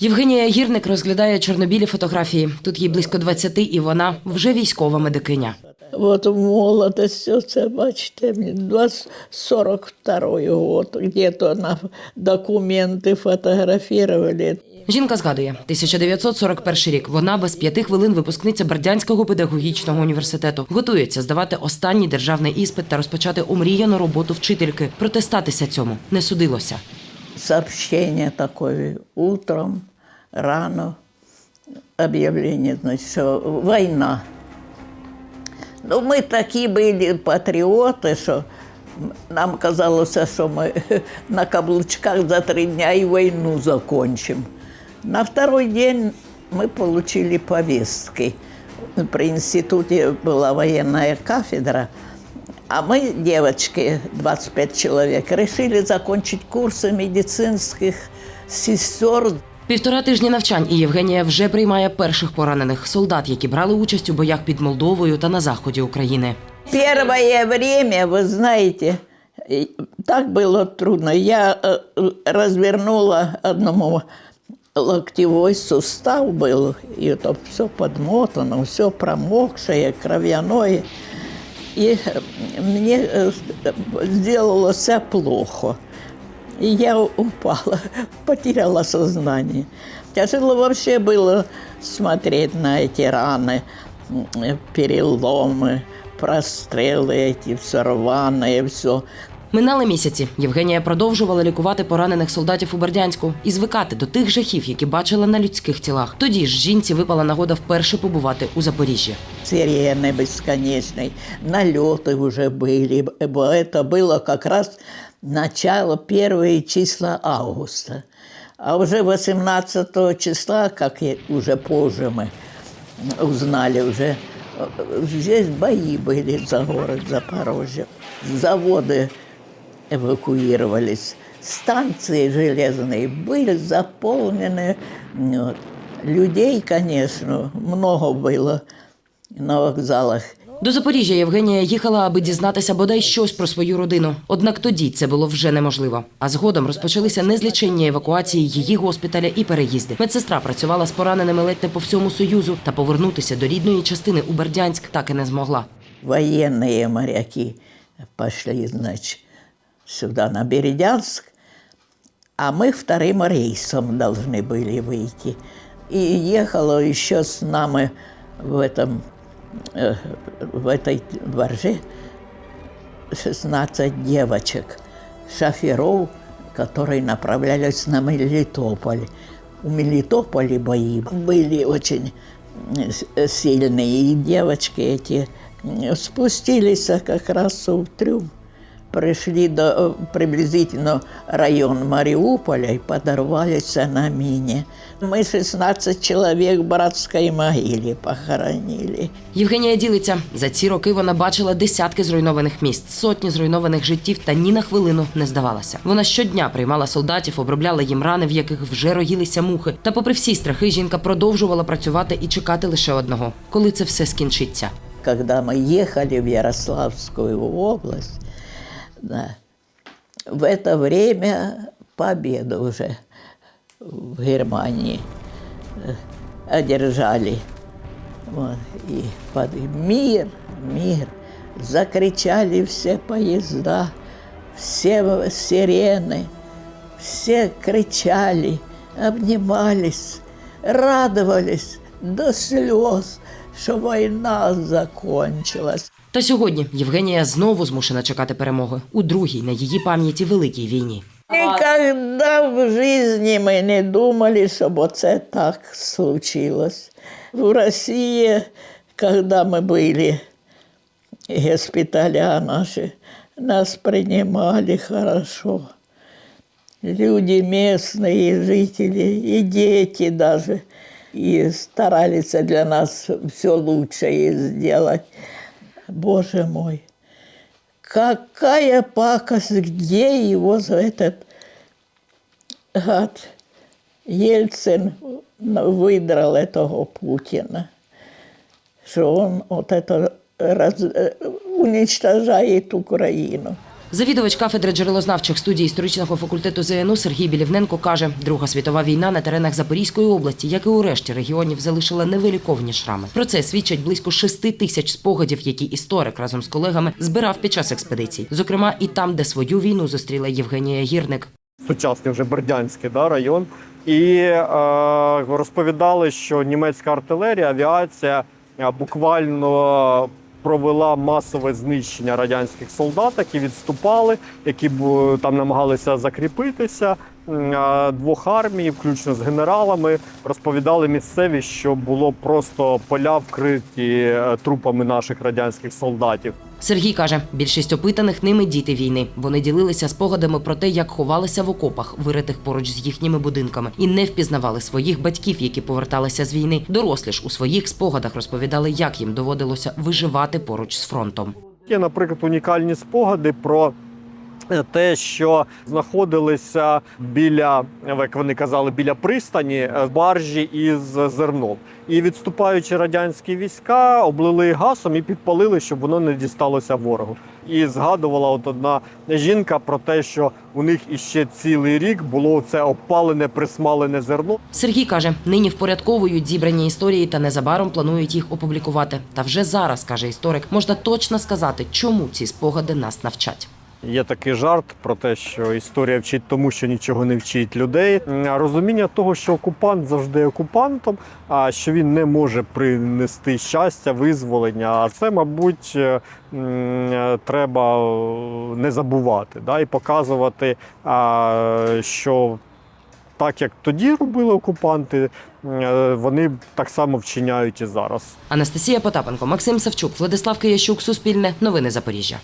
Євгенія Гірник розглядає чорнобілі фотографії. Тут їй близько 20 і вона вже військова медикиня. От в молодості, оце бачите, мені 20 42 год, где-то на документи фотографували. Жінка згадує, 1941 рік. Вона без п'яти хвилин випускниця Бердянського педагогічного університету. Готується здавати останній державний іспит та розпочати омріяну роботу вчительки. Проте статися цьому не судилося. Сообщение такое утром, рано, объявление, значит, что война. Ну, ми такі були патріоти, що нам казалося, що ми на каблучках за три дня і війну закончимо. На второй день мы получили повестки. При институте была военная кафедра, а мы, девочки, 25 человек, решили закончить курсы медицинских сестер. Півтора тижні навчань, і Євгенія вже приймає перших поранених солдат, які брали участь у боях під Молдовою та на заході України. Первое время, вы знаете, и так было трудно. Я э, развернула одному локтевой сустав был, и это все подмотано, все промокшее, кровяное. И мне э, сделалось плохо. И я упала, потеряла сознание. Тяжело вообще было смотреть на эти раны, м, переломы, прострелы эти, все рваное, все. Минали місяці. Євгенія продовжувала лікувати поранених солдатів у Бердянську і звикати до тих жахів, які бачила на людських тілах. Тоді ж жінці випала нагода вперше побувати у Запоріжжі. Сирены бесконечной, налеты уже были. Бо Это было как раз начало, первые числа августа. А уже 18 числа, как и уже позже мы узнали, уже э, здесь бои были за город Запорожье. Заводы эвакуировались. Станции железные были заполнены. Вот. Людей, конечно, много было на вокзалах. До Запоріжжя Євгенія їхала, аби дізнатися бодай щось про свою родину. Однак тоді це було вже неможливо. А згодом розпочалися незліченні евакуації її госпіталя і переїзди. Медсестра працювала з пораненими ледь не по всьому союзу та повернутися до рідної частини у Бердянськ так і не змогла. Военные моряки пошли, значит, сюда, на Бердянск, а мы вторым рейсом должны были выйти. И ехало еще с нами в этом, э, в этой дворже 16 девочек, шоферов, которые направлялись на Мелитополь. У Мелитополя бои были очень э, сильные, и девочки эти э, спустились как раз в трюм. Пришли до э, приблизительно район Мариуполя и подорвались на мине. Мы 16 человек в братской могиле похоронили. Євгенія ділиться за ці роки. Вона бачила десятки зруйнованих міст, сотні зруйнованих життів та ні на хвилину не здавалася. Вона щодня приймала солдатів, обробляла їм рани, в яких вже роїлися мухи. Та, попри всі страхи, жінка продовжувала працювати і чекати лише одного, коли це все скінчиться. Когда мы ехали в Ярославскую область, Да, в это время победу уже в Германии э, одержали. Вот, и под мир, мир, закричали все поезда, все сирены, все кричали, обнимались, радовались до слез, что война закончилась. Та сьогодні Євгенія знову змушена чекати перемоги у другій на її пам'яті великій війні. Никогда в жизни мы не думали, чтобы оце так случилось. В России, когда мы были, госпиталя наши, нас принимали хорошо. Люди местные, жители, и дети даже. И старались для нас все лучшее сделать. Боже мой, какая пакость, где его за этот гад Ельцин выдрал этого Путина, что он вот это раз, э, уничтожает Украину. Завідувач кафедри джерелознавчих студій історичного факультету ЗНУ Сергій Білівненко каже, Друга світова війна на теренах Запорізької області, як і у решті регіонів, залишила невиліковні шрами. Про це свідчать близько шести тисяч спогадів, які історик разом з колегами збирав під час експедицій. Зокрема, і там, де свою війну зустріла Євгенія Гірник. сучасний вже Бердянський да, район. І е, розповідали, що німецька артилерія, авіація е, буквально провела масове знищення радянських солдат, які відступали, які там намагалися закріпитися. Двох армій, включно з генералами, розповідали місцеві, що було просто поля вкриті е, трупами наших радянських солдатів. Сергій каже, більшість опитаних ними діти війни. Вони ділилися спогадами про те, як ховалися в окопах, виритих поруч з їхніми будинками, і не впізнавали своїх батьків, які поверталися з війни. Дорослі ж у своїх спогадах розповідали, як їм доводилося виживати поруч з фронтом. Є, наприклад, унікальні спогади про те, що знаходилися біля, як вони казали, біля пристані е, баржі із зерном. І відступаючи радянські війська, облили газом і підпалили, щоб воно не дісталося ворогу. І згадувала от одна жінка про те, що у них іще цілий рік було це опалене, присмалене зерно. Сергій каже, нині впорядковують зібрані історії та незабаром планують їх опублікувати. Та вже зараз каже історик, можна точно сказати, чому ці спогади нас навчать. Є такий жарт про те, що історія вчить тому, що нічого не вчить людей. Розуміння того, що окупант завжди окупантом, а що він не може принести щастя, визволення. А це, мабуть, е, е, треба не забувати да, і показувати, що так як тоді робили окупанти, е, вони так само вчиняють і зараз. Анастасія Потапенко, Максим Савчук, Владислав Киящук, Суспільне, Новини Запоріжжя.